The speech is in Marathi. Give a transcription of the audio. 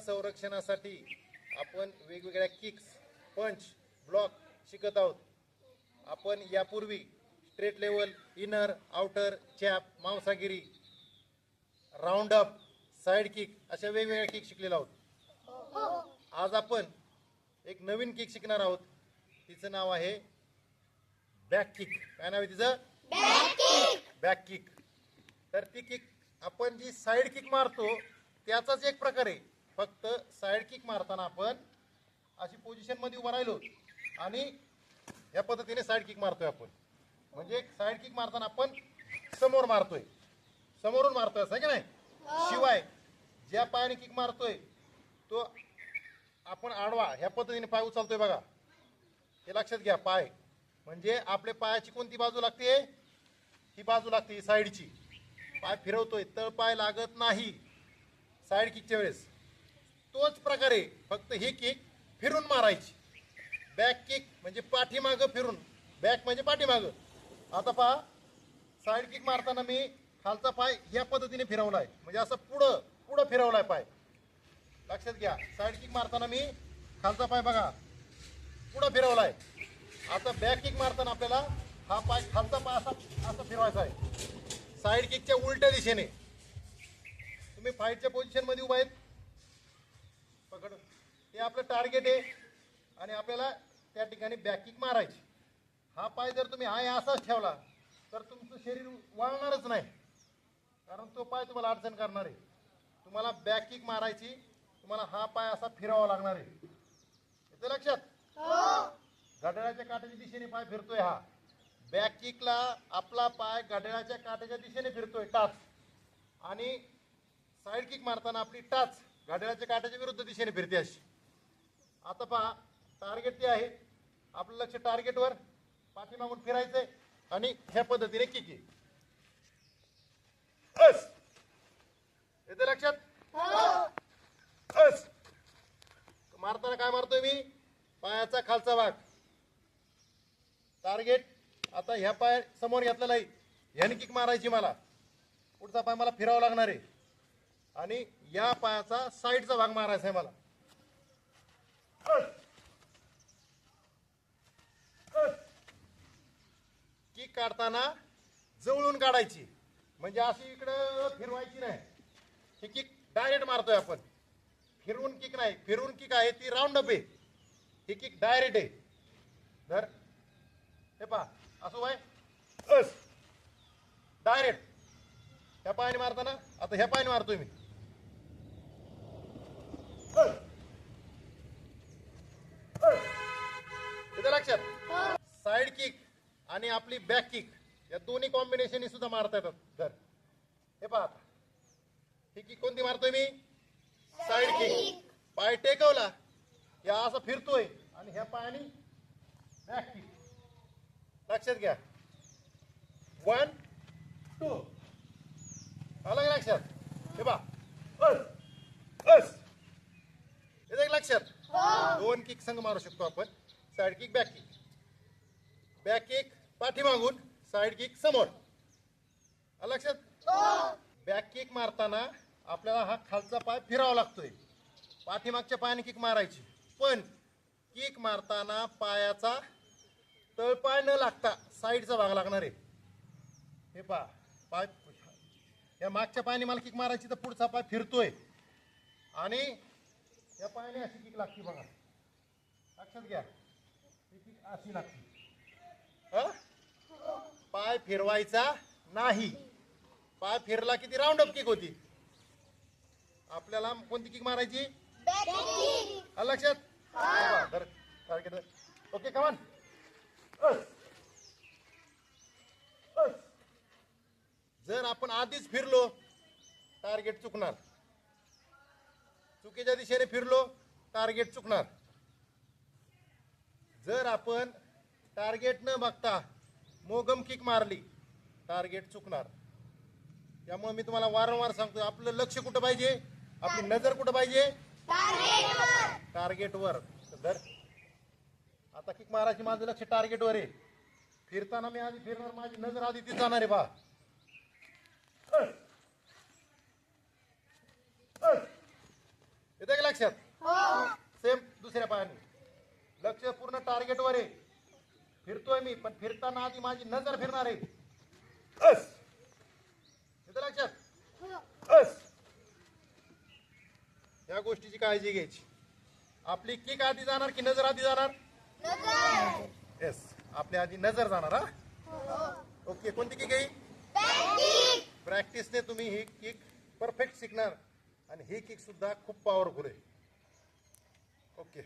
संरक्षणासाठी आपण वेगवेगळ्या किक्स पंच ब्लॉक शिकत आहोत. आपण यापूर्वी straight level inner outer chop मांसागिरी round up side kick अशा वेगवेगळ्या किक शिकलेलो आहोत. आज आपण एक नवीन किक शिकणार आहोत. तिचं नाव आहे बॅक किक काय नाव आहे तिचं? बॅक किक तर ती किक आपण जी साईड किक मारतो त्याचाच एक प्रकार आहे. फक्त साईड किक मारताना आपण अशी पोझिशनमध्ये उभा राहिलो आणि या पद्धतीने साईड किक मारतोय आपण. म्हणजे साईड किक मारताना आपण समोर मारतोय. समोरून मारतोय असं की नाही? शिवाय ज्या पायाने किक मारतोय तो आपण आडवा ह्या पद्धतीने पाय उचलतोय बघा. हे लक्षात घ्या पाय. म्हणजे आपल्या पायाची कोणती बाजू लागते? ही बाजू लागते ही साईडची पाय फिरवतोय तळ पाय लागत नाही. साईड किकच्या वेळेस. तोच प्रकारे फक्त ही किक फिरून मारायची. बॅक किक म्हणजे पाठीमागं फिरून. बॅक म्हणजे पाठीमागं. आता पहा साईड किक मारताना मी खालचा पाय ह्या पद्धतीने फिरवलाय. म्हणजे असं पुढं पुढं फिरवलाय पाय. लक्षात घ्या साईड किक मारताना मी खालचा पाय बघा पुढं फिरवलाय. आता बॅक किक मारताना आपल्याला हा पाय खालचा पाय असा असा फिरवायचा आहे. साईड किकच्या उलट्या दिशेने. तुम्ही फाईटच्या पोझिशनमध्ये उभा आहेत. पकड हे आपलं टार्गेट आहे. आणि आपल्याला त्या ठिकाणी बॅक किक मारायची. हा पाय जर तुम्ही हा असाच ठेवला तर तुमचं शरीर वळणारच नाही. कारण तो पाय तुम्हाला अडचण करणार आहे. तुम्हाला बॅक किक मारायची तुम्हाला हा पाय असा फिरावा लागणार आहे. येतं लक्षात? घड्याळाच्या काट्याच्या दिशेने पाय फिरतोय हा. बॅक किकला आपला पाय घड्याळाच्या काट्याच्या दिशेने फिरतोय टाच. आणि साईड किक मारताना आपली टाच. घड्याळाच्या काट्याच्या विरुद्ध दिशेने फिरते अशी. आता पहा टार्गेट ते आहे. आपलं लक्ष टार्गेटवर पाठीमागून फिरायचंय. आणि ह्या पद्धतीने किक आहे बस. येते लक्षात? बस. मारताना काय मारतोय मी? पायाचा खालचा भाग. टार्गेट आता ह्या पाय समोर घेतलेला आहे. ह्याने किक मारायची मला. पुढचा पाय मला फिरावा लागणार आहे. आणि या पायाचा साईडचा भाग मारायचा आहे मला. किक काढताना जवळून काढायची. म्हणजे अशी इकडं फिरवायची नाही. ही किक डायरेक्ट मारतोय आपण. फिरवून किक नाही. फिरवून किक आहे ती राऊंड अप आहे. ही किक डायरेक्ट आहे. धर. हे पहा. असं बाय. अस. डायरेक्ट ह्या पायाने मारताना आता ह्या पायाने मारतोय मी. लक्षात. साईड किक आणि आपली बॅक किक या दोन्ही कॉम्बिनेशन सुद्धा मारता येतात. धर. हे पहा ही किक कोणती मारतोय मी? साईड किक पाय टेकवला. या असं फिरतोय आणि ह्या पायाने बॅक किक लक्षात घ्या. वन टू आलं लक्षात? हे का लक्षात दोन किक संघ मारू शकतो आपण. Side kick back kick back kick पाठीमागून साईड किक समोर. लक्षात? बॅक किक मारताना आपल्याला हा खालचा पाय फिरावा लागतोय. पाठीमागच्या पायाने किक मारायची. पण किक मारताना पायाचा तळपाय न लागता साईडचा भाग लागणार आहे. हे पहा. पाय या मागच्या पायाने मला किक मारायची तर पुढचा पाय फिरतोय. आणि पायाने अशी किक लागते बघा. लक्षात घ्या. ही किक अशी लागते. हं? पाय फिरवायचा नाही. पाय फिरला की ती राऊंड अप किक होती. आपल्याला कोणती किक मारायची? लक्षात. ओके कमान जर आपण आधीच फिरलो टार्गेट चुकणार. चुकीच्या दिशेने फिरलो टार्गेट चुकणार. जर आपण टार्गेट न बघता मोगम किक मारली टार्गेट चुकणार. त्यामुळे मी तुम्हाला वारंवार सांगतो आपलं लक्ष कुठं पाहिजे? आपली नजर कुठं पाहिजे? टार्गेटवर धर आता किक मारायची माझं लक्ष टार्गेटवर आहे. फिरताना मी आधी फिरणार माझी नजर आधी ती जाणार आहे बा. येते का लक्षात? सेम दुसऱ्या पायाने. लक्ष पूर्ण टार्गेटवर आहे. फिरतोय मी पण फिरताना आधी माझी नजर फिरणार आहे. अस. येतं लक्षात? अस. या गोष्टीची काळजी घ्यायची. आपली किक आधी जाणार की नजर आधी जाणार? येस आपल्या आधी नजर जाणार हा? ओके कोणती किक आहे? प्रॅक्टिसने तुम्ही ही किक परफेक्ट शिकणार. आणि ही किक सुद्धा खूप पॉवरफुल आहे. ओके